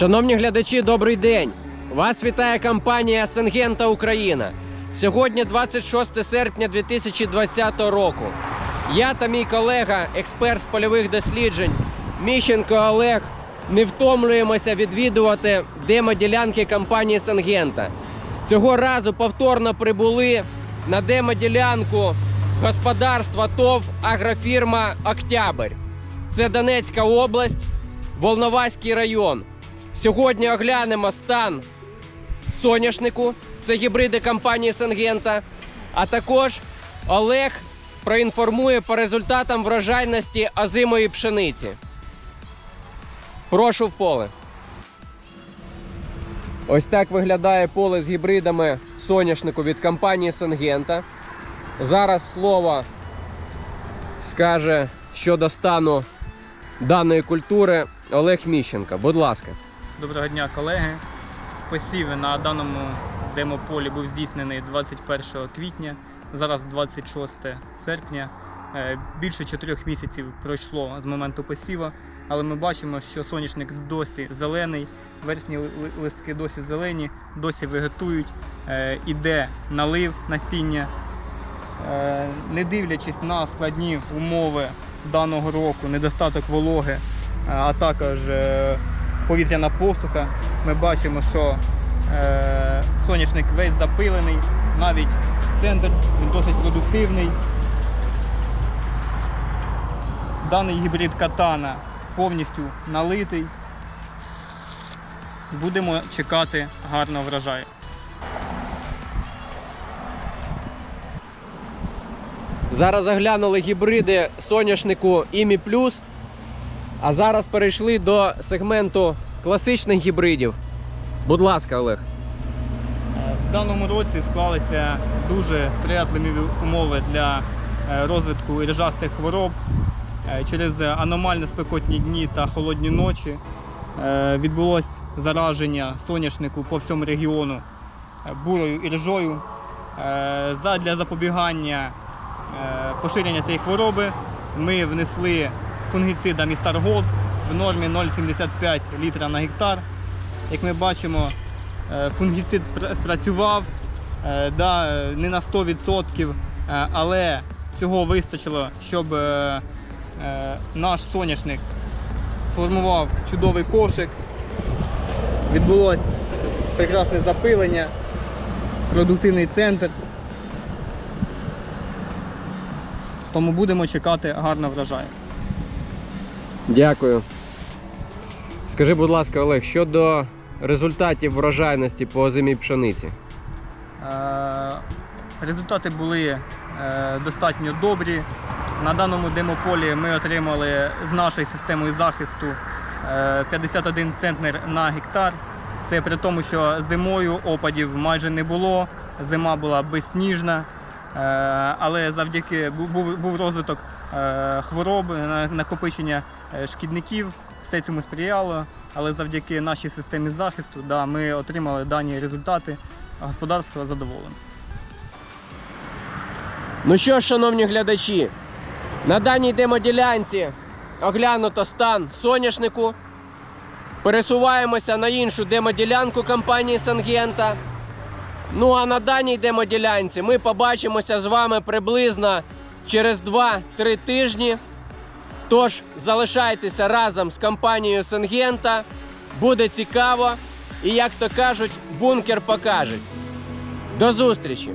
Шановні глядачі, добрий день! Вас вітає компанія Сенгента Україна. Сьогодні 26 серпня 2020 року. Я та мій колега, експерт з польових досліджень Міщенко Олег, не втомлюємося відвідувати демоділянки компанії Сенгента. Цього разу повторно прибули на демоділянку господарства ТОВ агрофірма Октябрь. Це Донецька область, Волноваський район. Сьогодні оглянемо стан соняшнику, це гібриди компанії Сенгента. А також Олег проінформує по результатам врожайності озимої пшениці. Прошу в поле. Ось так виглядає поле з гібридами соняшнику від компанії Сенгента. Зараз слово скаже щодо стану даної культури Олег Міщенко. Будь ласка. Доброго дня, колеги. Посів на даному демополі був здійснений 21 квітня, зараз 26 серпня. Е, Більше 4 місяців пройшло з моменту посіва, але ми бачимо, що соняшник досі зелений, верхні ли- ли- листки досі зелені, досі вегетують, е, іде налив насіння. Е, Не дивлячись на складні умови даного року, недостаток вологи, а також повітряна посуха, ми бачимо, що е, соняшник весь запилений, навіть центр він досить продуктивний. Даний гібрид катана повністю налитий. Будемо чекати гарного врожаю. Зараз заглянули гібриди соняшнику Імі Плюс. А зараз перейшли до сегменту класичних гібридів. Будь ласка, Олег. В даному році склалися дуже сприятливі умови для е, розвитку іржастих хвороб. Е, Через аномально спекотні дні та холодні ночі е, відбулось зараження соняшнику по всьому регіону бурою іржою. Е, Задля запобігання поширення цієї хвороби ми внесли фунгіцида Містар Голд в нормі 0,75 літра на гектар. Як ми бачимо, Е, фунгіцид спрацював, е, да, не на 100%, е, але цього вистачило, щоб наш соняшник формував чудовий кошик. Відбулося прекрасне запилення, продуктивний центр. Тому будемо чекати гарного врожаю. Дякую. Скажи, будь ласка, Олег, щодо результатів врожайності по озимій пшениці. Е, Результати були е, достатньо добрі. На даному демополі ми отримали з нашою системою захисту е, 51 центнер на гектар. Це при тому, що зимою опадів майже не було, зима була безсніжна, е, але завдяки був, розвиток е, хвороб, на- накопичення е, шкідників, все цьому сприяло. Але завдяки нашій системі захисту да, ми отримали дані результати. Господарство задоволене. Ну що шановні глядачі, на даній демоділянці оглянуто стан соняшнику. Пересуваємося на іншу демоділянку компанії Сангента. Ну а на даній демоділянці ми побачимося з вами приблизно через 2-3 тижні. Тож залишайтеся разом з компанією Сенгента. Буде цікаво. І як то кажуть, бункер покажуть. До зустрічі!